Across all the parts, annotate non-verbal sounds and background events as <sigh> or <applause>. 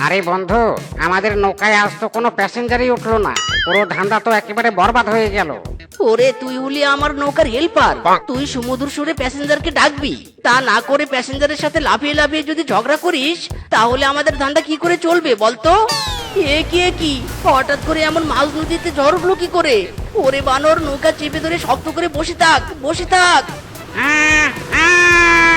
আরে বন্ধু আমাদের নৌকায় আজ তো কোনো প্যাসেঞ্জারই উঠল না। পুরো ধান্দা তো একেবারে বরবাদ হয়ে গেল। ওরে তুই হলি আমার নৌকার হেল্পার। তুই সমুদ্র সুরে প্যাসেঞ্জারকে ডাকবি। তা না করে প্যাসেঞ্জারের সাথে লাফিয়ে লাফিয়ে যদি ঝগড়া করিস তাহলে আমাদের ধান্দা কি করে চলবে বলতো? এ কি এ কি? হঠাৎ করে এমন মাছ নদীতে ঝড় উঠল কি করে? ওরে বানর নৌকা চেপে ধরে শক্ত করে বসে থাক বসে থাক। আহ, আহ!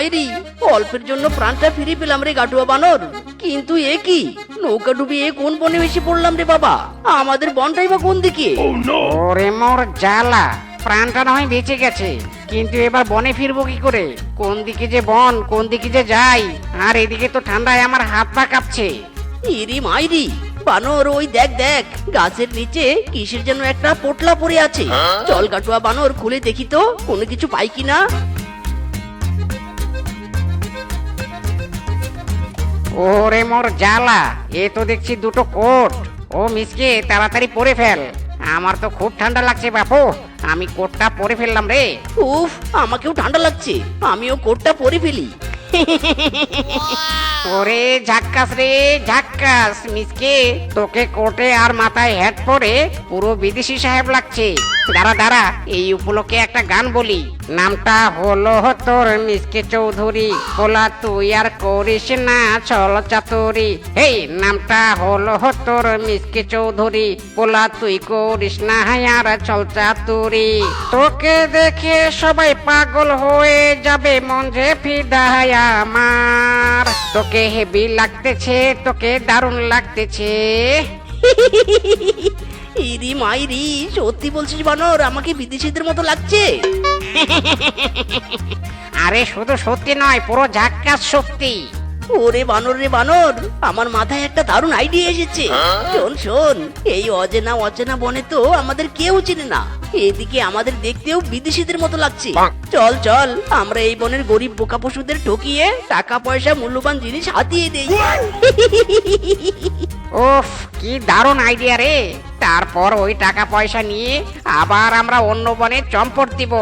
ইরি মাইরি অল্পের জন্য প্রাণটা ফিরে পেলাম রে গাটুয়া বানর। কিন্তু এ কি? নৌকা ডুবে এ কোন বনে বেশি পড়লাম রে বাবা? আমাদের বনটাই বা কোন দিকে? ওরে মোর জ্বালা প্রাণটা নয় বেঁচে গেছে। কিন্তু এবার বনে ফিরবো কি করে? কোন দিকে যে বন কোন দিকে যে যাই আর এদিকে তো ঠান্ডায় আমার হাত পা কাঁপছে। ইরি মাইরি বানর ওই দেখ দেখ গাছের নিচে কিসের যেন একটা পোটলা পড়ে আছে। চল কাটুয়া বানর খুলে দেখি তো কোনো কিছু পাই কিনা ওরে মোর জ্বালা এ তো দেখছি দুটো কোট। ও মিসকে তাড়াতাড়ি পরে ফেল। আমার তো খুব ঠান্ডা লাগছে বাপু আমি কোটটা পরে ফেললাম রে। উফ আমাকেও ঠান্ডা লাগছে আমিও কোটটা পরে ফেলি। ওরে ঝাক্কাস রে ঝাক্কাস মিসকে তোকে কোটে আর মাথায় হ্যাট পরে পুরো বিদেশি সাহেব লাগছে। দাঁড়া দাঁড়া এই উপলক্ষে একটা গান বলি। নামটা হলো তোর মিসকে চৌধুরী। বলা তুই আর করিস না চল চাতুরি। এই নামটা হলো তোর মিসকে চৌধুরী। বলা তুই করিস না আর চল চাতুরি। তোকে দেখে সবাই পাগল হয়ে যাবে মন যে আমার। তোকে হেভি লাগতেছে, তোকে দারুণ লাগতেছে। <laughs> ইরি মাইরি, সত্যি বলছিস বানর, আমাকে বিদেশিদের মতো লাগছে। আরে শুধু সত্যি নয়, পুরো ঝাক্কাস সত্যি ওরে বানর রে বানর আমার মাথায় একটা দারুণ আইডিয়া এসেছে। শোন শোন এই অজেনা অচেনা বনে তো আমাদের কেউ চেনে না। এদিকে আমাদের দেখতেও বিদেশিদের মতো লাগছে। চল চল আমরা এই বনের গরিব বোকা পশুদের ঠকিয়ে টাকা পয়সা মূল্যবান জিনিস হাতিয়ে দেই। উফ কি দারুণ আইডিয়া রে। তারপর ওই টাকা পয়সা নিয়ে আবার আমরা অন্য বনে চম্পট দিব।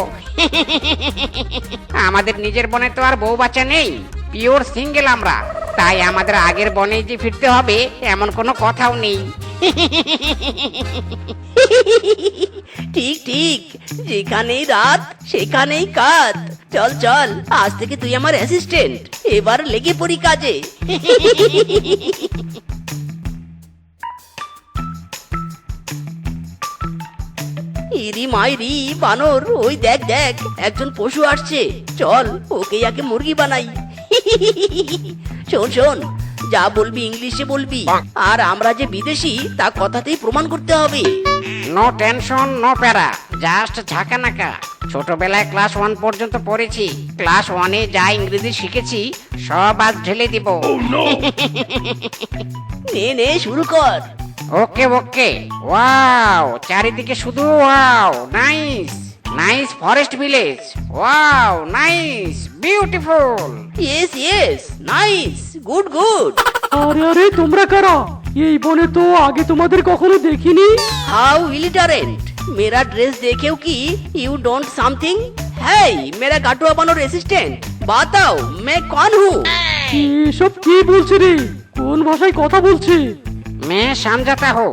<laughs> আমাদের নিজের বনে তো আর বউ বাচ্চা নেই। পিওর সিঙ্গেল আমরা। তাই আমাদের আগের বনে যে ফিরতে হবে, এমন কোনো কথাও নেই। ঠিক ঠিক। যেখানেই রাত, সেখানেই কাত। চল চল, আজ থেকে তুই আমার অ্যাসিস্ট্যান্ট এবার লেগে পড়ি কাজে। ইরি মাইরি, বানর, ওই দেখ দেখ, একজন পশু আসছে। চল, ওকে আগে মুরগি বানাই। <laughs> শোন শোন যা বলবি ইংলিশে বলবি। আর আমরা যে বিদেশি তা কথাতেই প্রমাণ করতে হবে। নো টেনশন নো প্যারা জাস্ট ঝাঁকানাকা। ছোটবেলায় ক্লাস ওয়ান পর্যন্ত পড়েছি। ক্লাস ওয়ানে যা ইংরেজি শিখেছি সব আজ ঢেলে দিব। <laughs> নে নে শুরু কর। ওকে ওকে ওয়াও চারিদিকে শুধু wow nice nice forest village wow nice beautiful yes yes nice good good আরে আরে তোমরা কারা? এই বনে তো আগে তোমাদের কখনো দেখিনি? হাউ ইলিটারেন্ট মেরা ড্রেস দেখেও কি ইউ ডোন্ট সামথিং হেই মেরা গাটুয়া বানো রেসিস্ট্যান্ট বাতাও মে কন হু? এসব কি বলছি রে? কোন ভাষায় কথা বলছি? মে সামজাতা হো।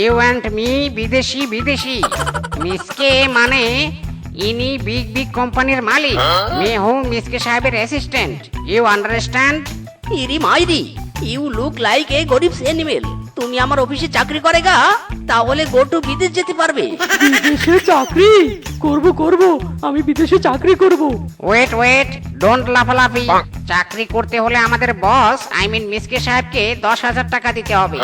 ইউ অ্যান্ড মি বিদেশি বিদেশি। মিসকে মানে ইনি বিগ বিগ কোম্পানির মালিক। মে হুম মিসকে সাহেবের অ্যাসিস্ট্যান্ট ইউ আন্ডারস্ট্যান্ড ইরি মাইরি ইউ লুক লাইক এ গরিব এনিমেল তুমি আমার অফিসে চাকরি করে গা তাহলে গো টু বিদেশ যেতে পারবে। বিদেশে চাকরি? করব করব। আমি বিদেশে চাকরি করব। ওয়েট ওয়েট ডোন্ট লাফালাফি। চাকরি করতে হলে আমাদের বস আই মিন মিসকে সাহেবকে দশ হাজার টাকা দিতে হবে।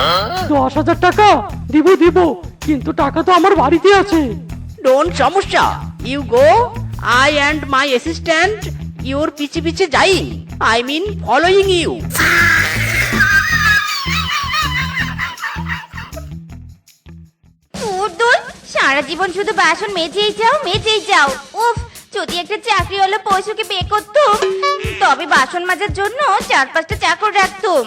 দশ হাজার টাকা? দিব দিব। কিন্তু টাকা তো আমার বাড়িতে আছে। ডোন্ট সমস্যা। You go I and my assistant your পিছে পিছে যাই। আই মিন ফলোইং ইউ উর্দুল সারা জীবন শুধু বাসন মেজেই যাও মেজেই যাও। উফ যদি একটা চাকরিওয়ালা পশুকে বিয়ে করতুম তবে বাসন মাজার জন্য চার পাঁচটা চাকর রাখতুম।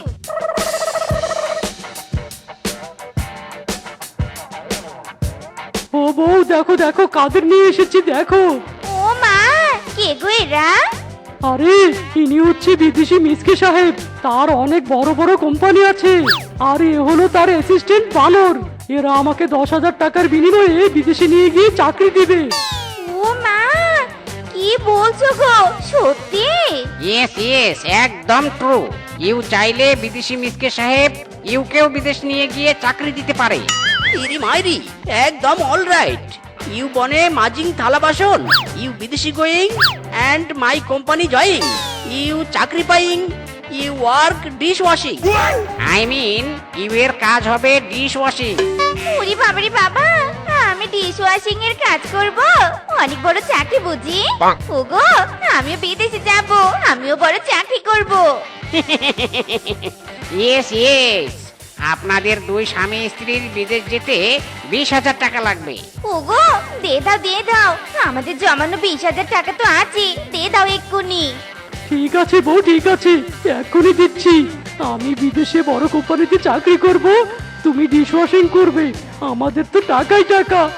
ও বউ দেখো দেখো কাদের নিয়ে এসেছি দেখো। ও মা কে গো এরা? আরে ইনি হচ্ছে বিদেশি মিসকে সাহেব তার অনেক বড় বড় কোম্পানি আছে। আর এ হলো তার অ্যাসিস্ট্যান্ট বানর এরা আমাকে দশ হাজার টাকার বিনিময়ে বিদেশে নিয়ে গিয়ে চাকরি দিবে। ও মা কি বলছো গো? সত্যি? ইয়েস ইয়েস একদম ট্রু ইউ চাইলে বিদেশি মিসকে সাহেব ইউকেও বিদেশ নিয়ে গিয়ে চাকরি দিতে পারে। ইরি মাইরি একদম অল রাইট ইউ বনে মাজিং থালা বাসন ইউ বিদেশি going and my company joining you চাকরি পাইং you work dish washing I mean you এর কাজ হবে ডিশ ওয়াশিং ওরে বাবারে বাবা আমি ডিশ ওয়াশিং এর কাজ করব। অনেক বড় চাকরি বুঝি। ওগো আমিও বিদেশে যাব আমিও বড় চাকরি করব। ইয়েস ইয়েস আপনাদের দুই স্বামী স্ত্রীর বিদেশ যেতে বিশ হাজার টাকা লাগবে। ওগো দে দাও দে দাও। আমাদের জমানো বিশ হাজার টাকা তো আছে দে দাও এক্ষুনি। ঠিক আছে বউ ঠিক আছে এক্ষুনি দিচ্ছি। আমি বিদেশে বড় কোম্পানিতে চাকরি করব। তুমি ডিশ ওয়াশিং করবে। আমাদের তো টাকাই টাকা।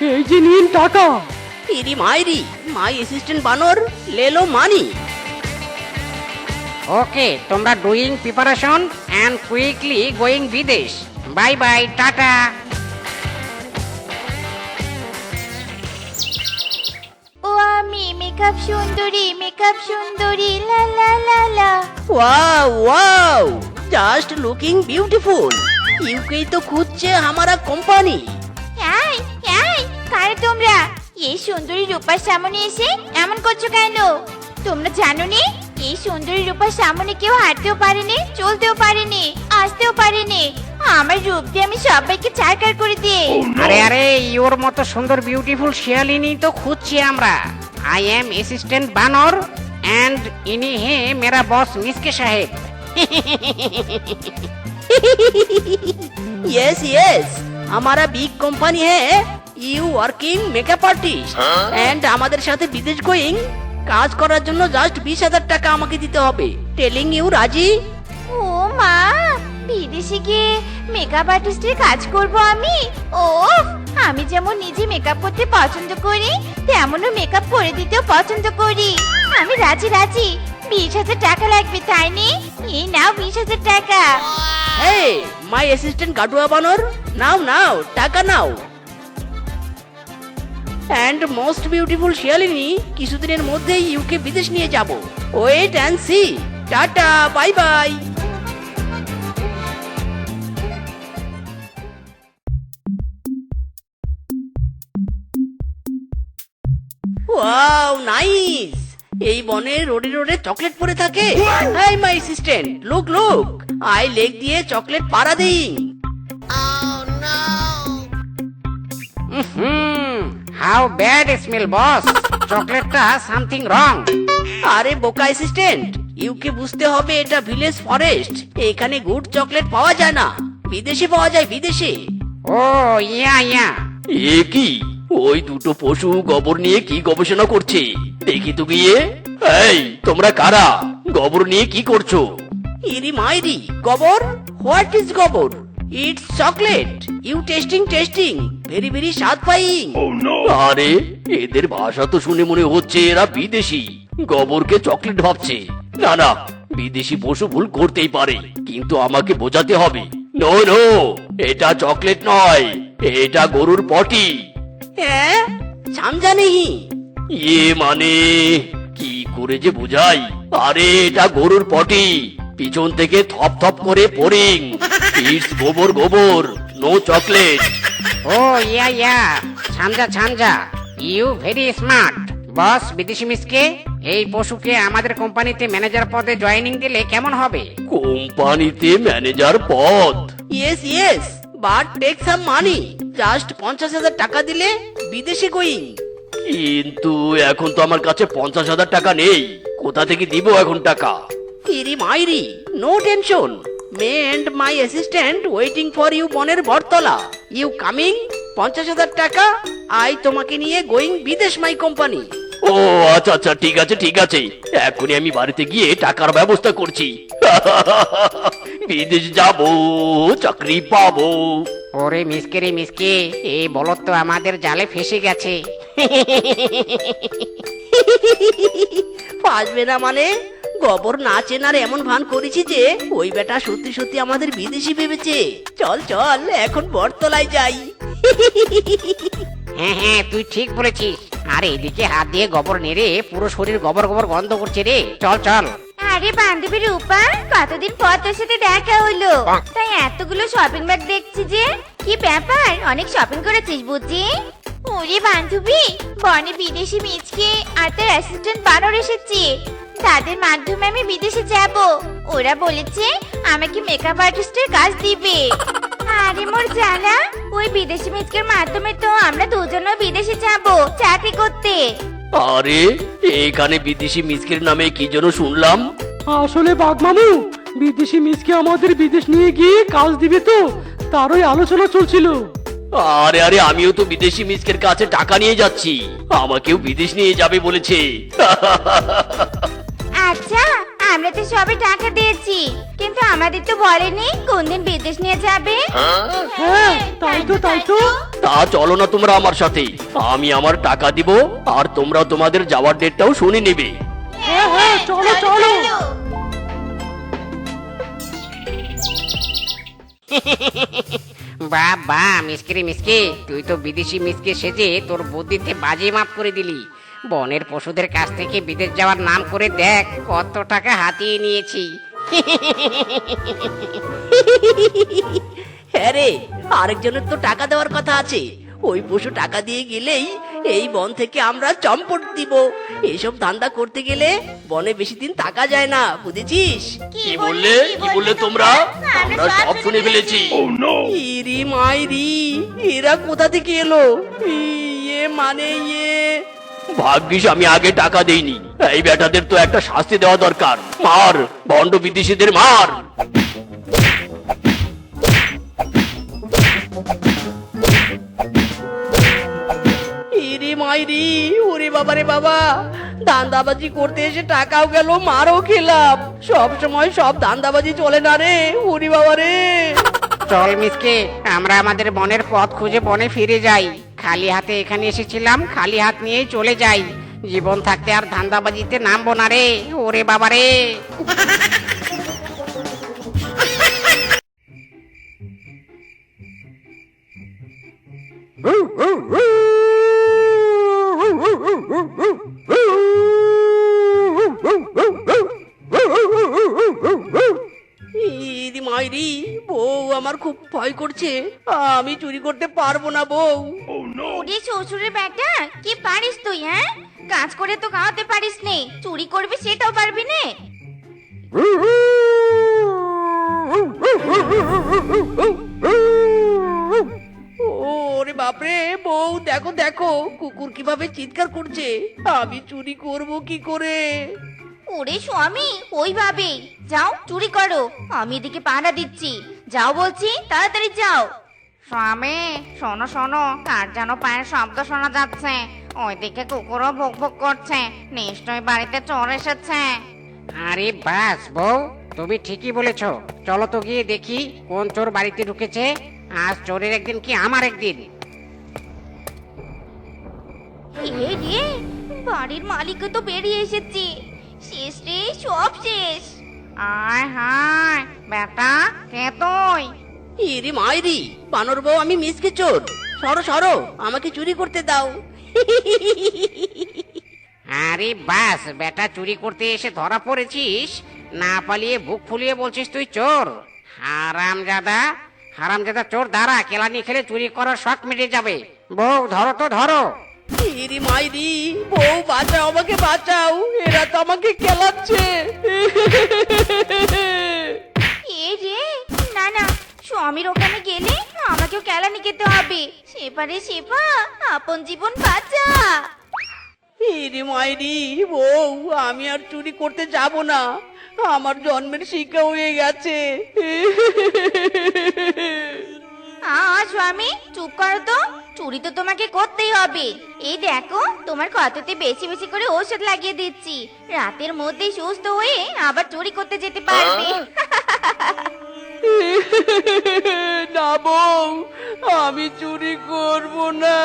এই যে নিন টাকা। ইরি মাইরি মাই অ্যাসিস্ট্যান্ট বানর লেলো মানি। ওকে তোমরা doing preparation and quickly going বিদেশ। Bye bye tata. মেকআপ সুন্দরী মেকআপ সুন্দরী লা লা লা লা। Wow wow just looking beautiful ইউকেই তো খুঁজছে আমারা কোম্পানি। এই এই কারে তোমরা? এই সুন্দরী রূপার সামনে এসে এমন করছ কেন? তোমরা জানো নি? এই সুন্দরী রূপার সামনে কেউ হাঁটতেও পারেনি চলতেও পারেনি আসতেও পারেনি। আমার রূপ দিয়ে আমি সবাইকে চারকার করে দিই আরে আরে ইওর মতো সুন্দর বিউটিফুল শিয়ালিনী তো খুঁজছি আমরা আই এম অ্যাসিস্ট্যান্ট বানর অ্যান্ড ইনি হে মেরা বস মিসকে সাহেব यस यस हमारा बिग कंपनी है you working makeup artist and আমাদের সাথে বিদেশ গোয়িং কাজ করার জন্য জাস্ট বিশ হাজার টাকা আমাকে দিতে হবে টেলিং ইউ রাজি ও মা বিদেশে গিয়ে মেকআপ আর্টিস্টের কাজ করব আমি? ও আমি যেমন নিজে মেকআপ করতে পছন্দ করি, তেমনও মেকআপ করে দিতেও পছন্দ করি। আমি রাজি রাজি। বিশ হাজার টাকা লাগবে, তাই নি? এই নাও বিশ হাজার টাকা। হে মাই অ্যাসিস্ট্যান্ট গাডুয়া বানর, নাও নাও, টাকা নাও। অ্যান্ড মোস্ট বিউটিফুল শিয়ালিনী কিছুদিনের মধ্যেই ইউকে বিদেশ নিয়ে যাব। Wait and see tata bye bye wow nice এই বনে রোডে রোডে চকলেট পড়ে থাকে। Hi my assistant look look I leg দিয়ে চকলেট পাড়া দেই। হাউ ব্যাড স্মেল বস চকলেটটা সামথিং রং আরে বোকা অ্যাসিস্ট্যান্ট ইউকে বুঝতে হবে এটা ভিলেজ ফরেস্ট এখানে গুড চকলেট পাওয়া যায় না। বিদেশে পাওয়া যায় বিদেশে। ও ইয়া ইয়া। এ কি? ওই দুটো পশু গোবর নিয়ে কি গবেষণা করছে? দেখি তো গিয়ে। এই তোমরা কারা? গোবর নিয়ে কি করছ? ইরি মাইরি গোবর? হোয়াট ইজ গোবর? It's chocolate you tasting tasting very very স্বাদ পাইং আরে এদের ভাষা তো শুনে মনে হচ্ছে এরা বিদেশি। গোবরকে চকলেট ভাবছে। না না বিদেশি পশু ভুল করতেই পারে কিন্তু আমাকে বোঝাতে হবে। নো নো এটা চকলেট নয় এটা গরুর পটি হ্যাঁ? নেই মানে কি করে যে বুঝাই? আরে এটা গরুর পটি। পিছন থেকে থপ থপ করে পরিং। ইটস গোবর গোবর no chocolate. O yeah yeah. You very smart. Boss বিদেশি মিসকে এই পশুকে আমাদের কোম্পানিতে ম্যানেজার পদে জয়েনিং দিলে কেমন হবে? কোম্পানিতে ম্যানেজার পদ। Yes yes. But take some money just পঞ্চাশ হাজার টাকা দিলে বিদেশে গোয়িং কিন্তু এখন তো আমার কাছে পঞ্চাশ হাজার টাকা নেই। কোথা থেকে দিব এখন টাকা? ইরি মাইরি no tension me and my assistant waiting for you বনের বটতলা। ইউ কামিং পঞ্চাশ হাজার টাকা আই তোমাকে নিয়ে গোয়িং বিদেশ মাই কোম্পানি ও আচ্ছা আচ্ছা ঠিক আছে ঠিক আছে। এখনই আমি বাড়িতে গিয়ে টাকার ব্যবস্থা করছি। <laughs> বিদেশ যাব চাকরি পাবো। ওরে মিসকে রে মিসকে এই বলত তো আমাদের জালে ফেসে গেছে। ফাসবে না মানে? গবর না চেনার এমন ভান করেছি যে ওই বেটা সত্যি সত্যি আমাদের বিদেশি ভেবেছে। চল চল এখন বটতলায় যাই। হ্যাঁ হ্যাঁ তুই ঠিক বলেছিস। আর এদিকে হাত দিয়ে গোবর নেড়ে পুরো শরীর গোবর গোবর গন্ধ করছে রে। চল চল। আরে বান্ধবী রূপা কতদিন পর তোর সাথে দেখা হলো? তাই এতগুলো শপিং ব্যাগ দেখছি যে কি ব্যাপার? অনেক শপিং করেছিস বুঝি? ওরে বান্ধবী বনে বিদেশি মিচকে আর তার অ্যাসিস্ট্যান্ট বানর এসেছে। তাদের মাধ্যমে আমি বিদেশে যাব। ওরা বলেছে আমাকে মেকআপ আর্টিস্টের কাজ দিবে। আরে মোর জানা ওই বিদেশি মিচকের মাধ্যমে তো আমরা দুজনও বিদেশে যাব চাকরি করতে। আরে এখানে বিদেশি মিসকের নামে কি যেন শুনলাম? আসলে বাঘমামু বিদেশি মিসকে আমাদের বিদেশ নিয়ে গিয়ে কাজ দিবে তো তারই আলোচনা চলছিল। আরে আরে আমিও তো বিদেশি মিসকের কাছে টাকা নিয়ে যাচ্ছি। আমাকেও বিদেশ নিয়ে যাবে বলেছে। আচ্ছা আমরা তো সবে টাকা দিয়েছি কিন্তু আমাদের তো বলেনি কোন দিন বিদেশ নিয়ে যাবে। হ্যাঁ তাই তো তাই তো। তা চলো না তোমরা আমার সাথে। আমি আমার টাকা দিব আর তোমরা তোমাদের যাওয়ার ডেটটাও শুনে নেবে। চলো চলো বা বা মিসকে রে মিসকে তুই তো বিদেশি মিসকে সেজে তোর বুদ্ধিতে বাজে মাপ করে দিলি। বনের পশুদের কাছ থেকে বিদেশ যাওয়ার নাম করে দেখ কত টাকা হাতিয়ে নিয়েছি। হ্যাঁ রে আরেকজনের তো টাকা দেওয়ার কথা আছে। ওই পশু টাকা দিয়ে গেলেই এই বন থেকে আমরা চম্পট দিব। এইসব ধান্দা করতে গেলে বনে বেশি দিন থাকা যায় না বুঝেছিস? কি বললে? কি বললে তোমরা? আমরা সব শুনে ফেলেছি। ইরি মাইরি এরা কোথা থেকে এলো? ইয়ে মানে ইয়ে। ভাগ্যিস আমি আগে টাকা দেইনি। এই বেটাদের তো একটা শাস্তি দেওয়া দরকার। মার ভণ্ড বিদেশিদের মার। মাইরি ওরে বাবারে বাবা। দান্দাবাজি করতে এসে টাকাও গেল মারও খেলাম। সব সময় সব দান্দাবাজি চলে না রে ওরে বাবা রে। চল মিসকে আমরা আমাদের বনের পথ খুঁজে বনে ফিরে যাই। খালি হাতে এখানে এসেছিলাম খালি হাত নিয়েই চলে যাই। জীবন থাকতে আর ধান্দাবাজিতে নামবো না রে ওরে বাবা রে। মাইরি বউ আমার খুব ভয় করছে। আমি চুরি করতে পারব না বউ। ওরে শ্বশুরের বেটা কি পারিস তুই হ্যাঁ? কাজ করে তো খাওয়াতে পারিস নে চুরি করবি সেটাও পারবি নে। <laughs> ওরে বাপরে বউ দেখো দেখো কুকুর কীভাবে চিৎকার করছে। আমি চুরি করব কি করে? ওরে স্বামী ওইভাবে যাও চুরি করো। আমি এদিকে পাহারা দিচ্ছি। যাও বলছি তাড়াতাড়ি যাও। স্বামী শোনো শোনো কার যেন পায়ের শব্দ শোনা যাচ্ছে। ওইদিকে কুকুরও ভুক ভুক করছে। নিশ্চয়ই বাড়িতে চোর এসেছে। আরে বাস বউ তুমি ঠিকই বলেছ। চলো তো গিয়ে দেখি কোন চোর বাড়িতে ঢুকেছে। আজ চোরের একদিন কি আমার একদিন? রে বাড়ির মালিকও তো বেরিয়ে এসেছে। শেষ রে সব শেষ। আয় হায় বেটা কে তুই? ইরি মাইরি বানর বউ আমি মিসকে চোর। সরো সরো আমাকে চুরি করতে দাও। আরে বাস বেটা চুরি করতে এসে ধরা পড়েছিস? না পালিয়ে বুক ফুলিয়ে বলছিস তুই চোর। হারাম জাদা হারাম জাদা চোর দাঁড়া কেলানি খেলে চুরি করার শখ মিটে যাবে। বউ ধরো তো ধরো। ইরি মাইরি বউ বাঁচাও আমাকে বাঁচাও। এরা তো আমাকে কেলাচ্ছে। এ রে না না স্বামীর ওখানে গেলে আমাকেও কেলানি খেতে হবে। সেপারে সেপা আপন জীবন বাঁচা। ইরি মাইরি বউ আমি আর চুরি করতে যাব না। আমার জন্মের শিক্ষা হয়ে গেছে। আ স্বামী চুপ করো তো। চুরি তো তোমাকে করতেই হবে। এই দেখো তোমার কততে বেশি বেশি করে ওষুধ লাগিয়ে দিচ্ছি। রাতের মধ্যেই সুস্থ হয়ে আবার চুরি করতে যেতে পারবে। না বউ আমি চুরি করব না।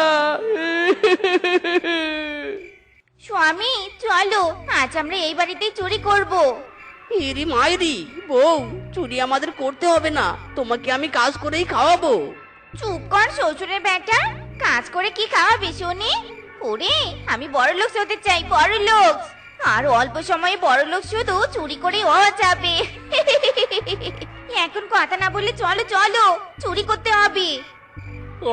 স্বামী চলো আজ আমরা এই বাড়িতেই চুরি করব। ইরি মাইরি বউ চুরি আমাদের করতে হবে না। তোমাকে আমি কাজ করেই খাওয়াবো। চুপ কর শ্বশুরের বেটা। কাজ করে কি খাওয়াবি শুনি? ওরে আমি বড় লোক হতে চাই বড় লোক। আর অল্প সময়ে বড় লোক শুধু চুরি করে হওয়া যাবে। এখন কথা না বললে চলো চলো চুরি করতে হবে।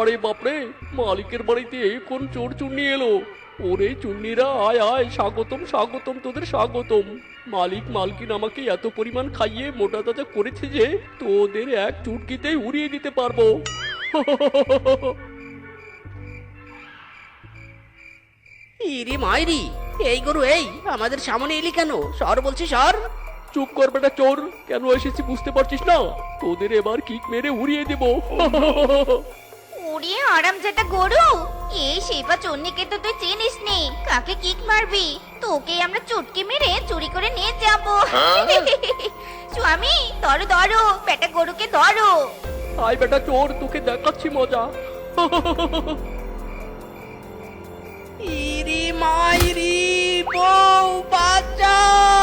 আরে বাপরে মালিকের বাড়িতে কোন চোর চুন্নি এলো? ওরে চুন্নিরা আয় আয় স্বাগতম স্বাগতম তোদের স্বাগতম। মালিক মালকিন আমাকে এত পরিমাণ খাইয়ে মোটা তাজা করেছে যে তোদের এক চুটকিতেই উড়িয়ে দিতে পারব। ইরি মাইরি এই গরু এই আমাদের সামনে এলি কেন? সর বলছি সর। চুপ কর বেটা চোর কেন এসেছি বুঝতে পারছিস না? তোদের এবার কিক মেরে উড়িয়ে দেবো। ওরে আরাম যেটা গরু? এই সেবা চন্নিকে তো তুই চিনিস নি কাকে কিক মারবি? তোকে আমরা চুটকি মেরে চুরি করে নিয়ে যাব। স্বামী ধরো ধরো বেটা গরুকে ধরো। আয় বেটা চোর তোকে দেখাচ্ছি মজা। ইরি মাইরি বউ বাঁচাও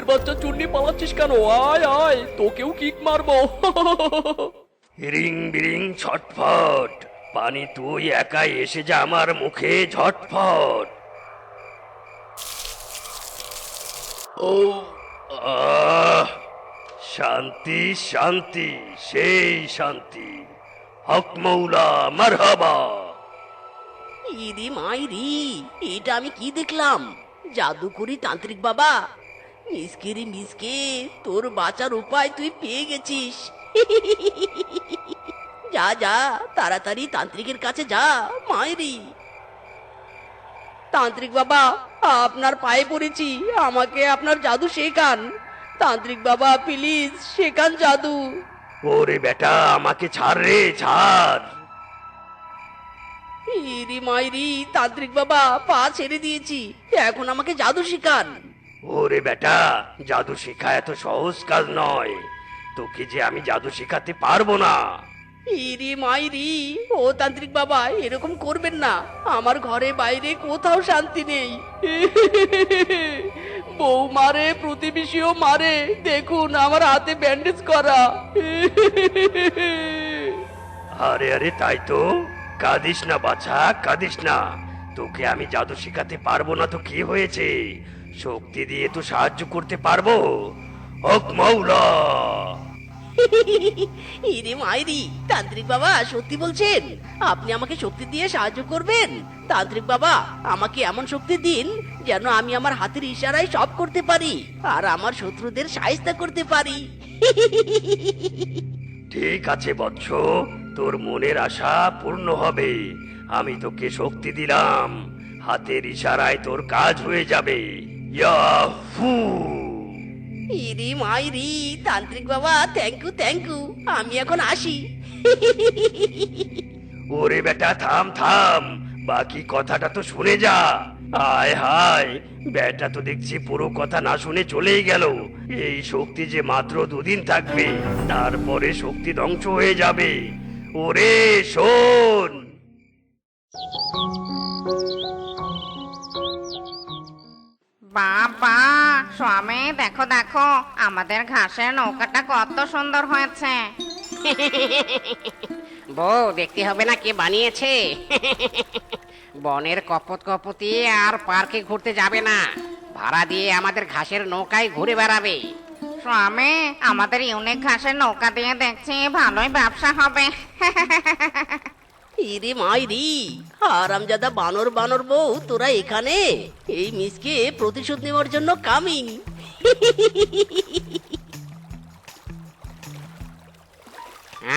চুন্নির বাচ্চা চুন্নি পালাচ্ছিস কেন? আয় আয় তোকেও কিক মারবো। হিরিং বিরিং ছটফট। পানি তুই একাই এসে যা আমার মুখে ঝটফট। ও আহ শান্তি শান্তি সেই শান্তি। হক মৌলা মারহাবা। ইরি মাইরি এটা আমি কি দেখলাম? জাদুকরি তান্ত্রিক বাবা। মিসকে রে মিসকে তোর বাঁচার উপায় তুই পেয়ে গেছিস। যা যা তাড়াতাড়ি তান্ত্রিকের কাছে যা মাইরি। তান্ত্রিক বাবা আপনার পায়ে পড়েছি আমাকে আপনার জাদু শেখান। তান্ত্রিক বাবা প্লিজ শেখান জাদু। ওরে বেটা আমাকে ছাড় রে ছাড়। ইরি মাইরি তান্ত্রিক বাবা পা ছেড়ে দিয়েছি এখন আমাকে জাদু শেখান। ওরে বেটা জাদু শেখা এত সহজ কাজ নয়। তোকে যে আমি জাদু শেখাতে পারব না। ইরি মাইরি ও তান্ত্রিক বাবা এরকম করবেন না। আমার ঘরে বাইরে কোথাও শান্তি নেই। বউ মারে প্রতিবেশীও মারে। দেখুন আমার হাতে ব্যান্ডেজ করা। আরে আরে তাই তো। কাঁদিস না বাছা কাঁদিস না। তোকে আমি জাদু শেখাতে পারব না তো কি হয়েছে? শক্তি দিয়ে তো সাহায্য করতে পারব। হক মাওলা। <laughs> ইরে মাইরি তান্ত্রিক বাবা সত্যি বলছেন আপনি আমাকে শক্তি দিয়ে সাহায্য করবেন। তান্ত্রিক বাবা আমাকে এমন শক্তি দিন যেন আমি আমার হাতের ইশারায় সব করতে পারি আর আমার শত্রুদের সাহায্য করতে পারি। <laughs> ঠিক আছে বৎস তোর মনের আশা পূর্ণ হবে। আমি তোকে শক্তি দিলাম হাতের ইশারায় তোর কাজ হয়ে যাবে। ইয়াহু ইরি মাইরি তান্ত্রিক বাবা থ্যাংক ইউ থ্যাংক ইউ আমি এখন আসি ওরে বেটা থাম থাম বাকি কথাটা তো শুনে যা আয় হায় বেটা তো দেখছি পুরো কথা না শুনে চলেই গেল এই শক্তি যে মাত্র দুদিন থাকবে তারপরে শক্তি ধ্বংস হয়ে যাবে ওরে শোন বাবা স্বামী দেখো দেখো আমাদের ঘাসের নৌকাটা কত সুন্দর হয়েছে। <laughs> বউ দেখতে হবে না কে বানিয়েছে। <laughs> বনের কপত কপতি আর পার্কে ঘুরতে যাবে না। ভাড়া দিয়ে আমাদের ঘাসের নৌকায় ঘুরে বেড়াবে। স্বামী আমাদের ইউনিক ঘাসের নৌকা দিয়ে দেখছি ভালোই ব্যবসা হবে। <laughs> ইরে মাইরি আরামজাদা বানর বানর বউ তোরা এখানে? এই মিসকে প্রতিশোধ নেওয়ার জন্য কামিং।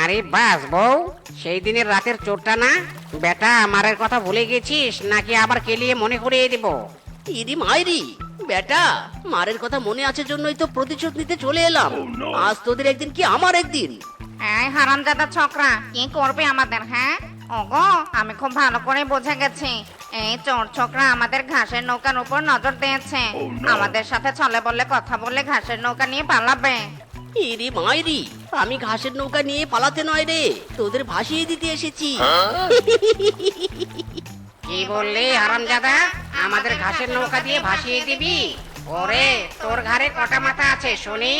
আরে বাস বউ সেই দিনের রাতের চোরটা না? বেটা মারের কথা ভুলে গেছিস নাকি আবার কেলিয়ে মনে করিয়ে দিব? ইরি মাইরি বেটা মারের কথা মনে আছে জন্যই তো প্রতিশোধ নিতে চলে এলাম। আজ তোদের একদিন কি আমার একদিন? এই হারামজাদা ছোকরা কি করবে আমাদের হ্যাঁ? ওগো আমি খুব ভালো করে বুঝে গেছি। এই চোর ছোকরা আমাদের ঘাসের নৌকার উপর নজর দিয়েছে। আমাদের সাথে চলে বললে কথা বললে ঘাসের নৌকা নিয়ে পালাবে। ইরি মাইরি আমি ঘাসের নৌকা নিয়ে পালাতে নয় রে তোদের ভাসিয়ে দিতে এসেছি। <laughs> কি বললি হারামজাদা? আমাদের ঘাসের নৌকা দিয়ে ভাসিয়ে দিবি? ওরে তোর ঘাড়ে কটা মাথা আছে শুনি।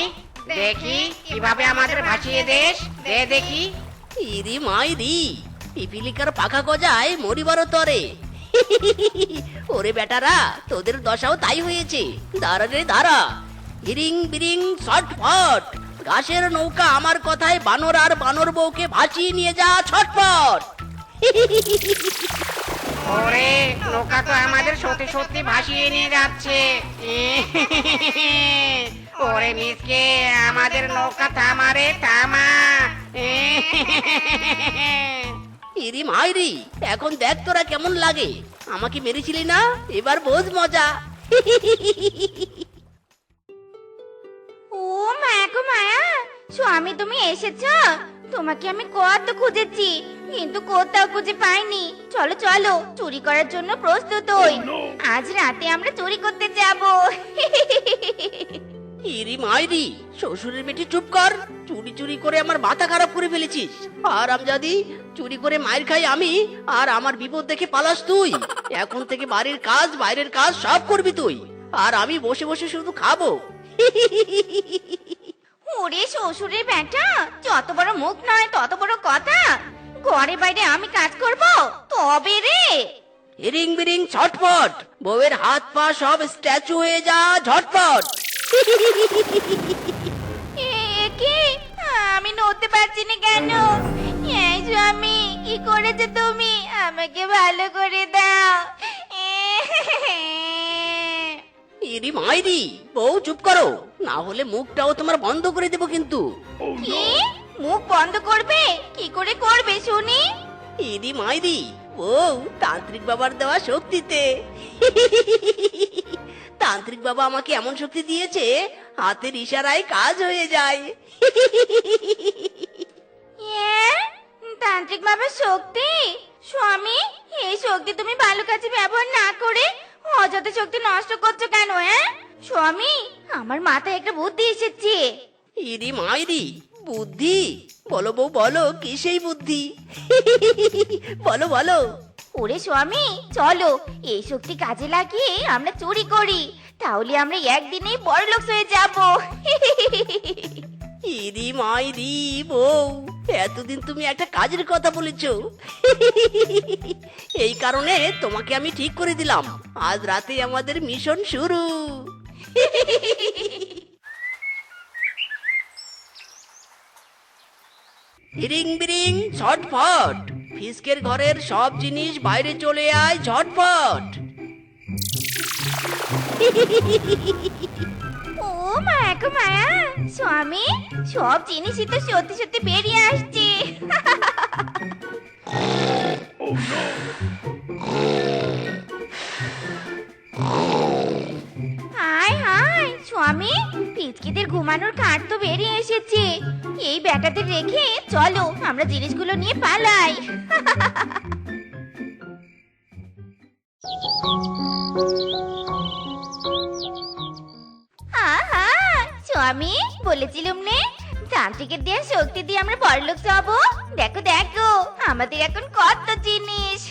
দেখি কীভাবে আমাদের ভাসিয়ে দেশ? দে দেখি। ইরি মাইরি পিপিলিকার পাখা গজায় মরিবারও তরে। ওরে বেটারা, তোদের দশাও তাই হয়েছে। দাঁড়া রে, দাঁড়া। হিরিং বিরিং, ছটফট। ঘাসের নৌকা আমার কথায় বানর আর বানর বউকে ভাসিয়ে নিয়ে যা, ছটফট। ওরে, নৌকা তো আমাদের সত্যি সত্যি ভাসিয়ে নিয়ে যাচ্ছে। ওরে মিসকে, আমাদের নৌকা থামারে, থামা। ইরি মাইরি এখন দেখ তোরা কেমন লাগে। আমাকে মেরেছিলি না? এবার বোঝ মজা। ও মায়া গো মায়া স্বামী তুমি এসেছ? তোমাকে আমি কত খুঁজেছি কিন্তু কোথাও খুঁজে পাইনি। চলো চলো চুরি করার জন্য প্রস্তুত হই। আজ রাতে আমরা চুরি করতে যাব। <laughs> ইরি মাইরি শ্বশুরের বেটি চুপ কর। চুরি চুরি করে আমার মাথা খারাপ করে ফেলেছিস। আর আমজাদি চুরি করে মায়ের খাই আমি আর আমার বিপদ দেখে পালাস তুই। এখন থেকে বাড়ির কাজ বাইরের কাজ সব করবি তুই। আর আমি বসে বসে শুধু খাব। ওরে শ্বশুরের বেটা যত বড় মুখ নয় তত বড় কথা। ঘরে বাইরে আমি কাজ করব? তবে রে। হিরিং বিরিং ছটপট বউয়ের হাত পা সব স্ট্যাচু হয়ে যা ঝটপট। কি? আমি নড়তে পারছি না কেন? এই স্বামী কি করেছ তুমি? আমাকে ভালো করে দাও। ইরি মাইরি বউ চুপ করো। না হলে মুখটাও তোমার বন্ধ করে দেবো কিন্তু। কি? মুখ বন্ধ করবে? কি করে করবে শুনি? ইরি মাইরি ও তান্ত্রিক বাবার দেওয়া শক্তিতে। তান্ত্রিক বাবা আমাকে এমন শক্তি দিয়েছে হাতের ইশারায় কাজ হয়ে যায়? তান্ত্রিক বাবার শক্তি? স্বামী এই শক্তি তুমি ভালো কাজে ব্যবহার না করে অযথা শক্তি নষ্ট করছ কেন হ্যাঁ? স্বামী আমার মাথায় একটা বুদ্ধি এসেছে। ইরি মাইরি বুদ্ধি? বলো বউ বলো কি সেই বুদ্ধি? বলো বলো। ওরে স্বামী, চলো, এই শক্তি কাজে লাগিয়ে আমরা চুরি করি। তাহলে আমরা একদিনেই বড় লোক হয়ে যাব। <laughs> ইরি মাইরি বউ, এতদিন তুমি একটা কাজের কথা বলেছ। <laughs> এই কারণে তোমাকে আমি ঠিক করে দিলাম। আজ রাতে আমাদের মিশন শুরু। <laughs> হিরিং বিরিং ছটফট। ফিসকের ঘরের সব জিনিস বাইরে চলে আয় ঝটপট। ও মায়া গো মায়া স্বামী সব জিনিসই তো সত্যি সত্যি বেরিয়ে আসছে। হাই হাই স্বামী, পিচকিদের ঘুমানোর কাঠ তো বেরিয়ে এসেছে। এই ব্যাটাদের রেখে চলো, আমরা জিনিসগুলো নিয়ে পালাই। আহা, স্বামী, বলেছিলাম নে তান্ত্রিকের দেওয়া শক্তি দিয়ে আমরা বড়লোক যাব। দেখো দেখো, আমাদের এখন কত জিনিস।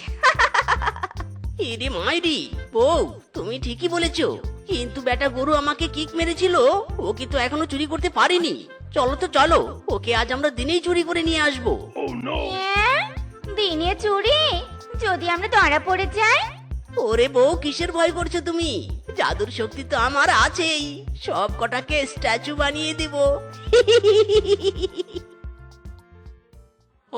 ইরে মাইরি, বউ, তুমি ঠিকই বলেছ। কিন্তু বেটা গরু আমাকে কিক মেরেছিল। ও কি তো এখনও চুরি করতে পারেনি? চলো তো চলো। ওকে আজ আমরা দিনেই চুরি করে নিয়ে আসব। হ্যাঁ? দিনে চুরি? যদি আমরা ধরা পড়ে যাই? ওরে বউ কিসের ভয় করছ তুমি? জাদুর শক্তি তো আমার আছেই। সব কটাকে স্ট্যাচু বানিয়ে দেব।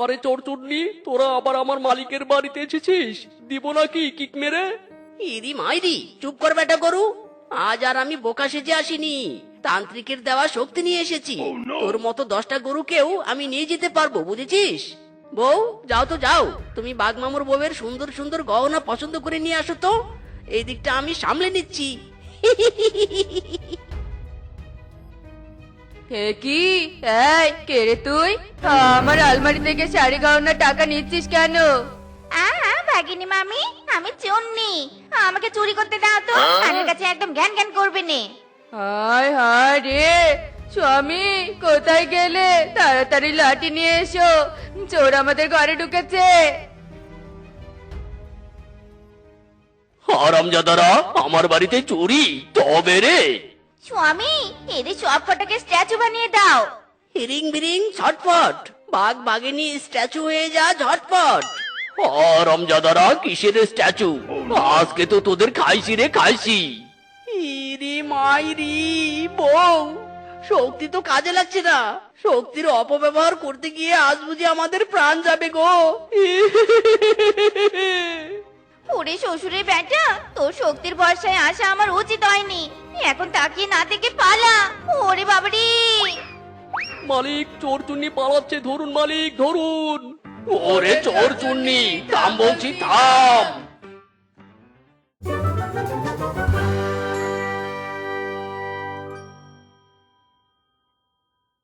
আরে চোরচুটনি তোরা আবার আমার মালিকের বাড়িতে এসেছিস? দিব নাকি কিক মেরে? ইরি মাইরি চুপ কর বেটা গরু। আজ আর আমি বোকা সেজে আসিনি। তান্ত্রিকের দেওয়া শক্তি নিয়ে এসেছি। তোর মতো দশটা গরুকেও আমি নিয়ে যেতে পারব বুঝেছিস? বউ যাও তো যাও। তুমি বাগমামুর বউয়ের সুন্দর সুন্দর গহনা পছন্দ করে নিয়ে আসো তো। এই দিকটা আমি সামলে নিচ্ছি। কি? এই কে রে তুই? আমার আলমারি থেকে শাড়ি গহনার টাকা নিচ্ছিস কেন? আহা ভাগিনী মামি আমি চুন্নি। আমাকে চুরি করতে দাও তো। কানের কাছে একদম জ্ঞান জ্ঞান করবে নে। হায় হায় রে স্বামী কোথায় গেলে? তাড়াতাড়ি লাঠি নিয়ে এসো। চোর আমাদের ঘরে ঢুকেছে। হারামজাদারা আমার বাড়িতে চুরি? তবে রে। স্বামী এদের সব কটাকে স্ট্যাচু বানিয়ে দাও। হিরিং বিরিং ছটফট বাঘ বাঘিনী স্ট্যাচু হয়ে যা ঝটপট। হারামজাদারা কিসের স্ট্যাচু? আজকে তো তোদের খাইছি রে খাইছি ইরি মাইরি বউ শক্তি তো কাজে লাগছে না। শক্তির অপব্যবহার করতে গিয়ে আজ বুঝি আমাদের প্রাণ যাবে গো। ওরে শ্বশুরের বেটা তোর শক্তির ভরসায় আসা আমার উচিত হয়নি। এখন তাকিয়ে না থেকে পালা। ওরে বাবারে। মালিক চোর চুন্নি পালাচ্ছে। ধরুন মালিক ধরুন। ওরে চোর চুন্নি থাম বলছি থাম।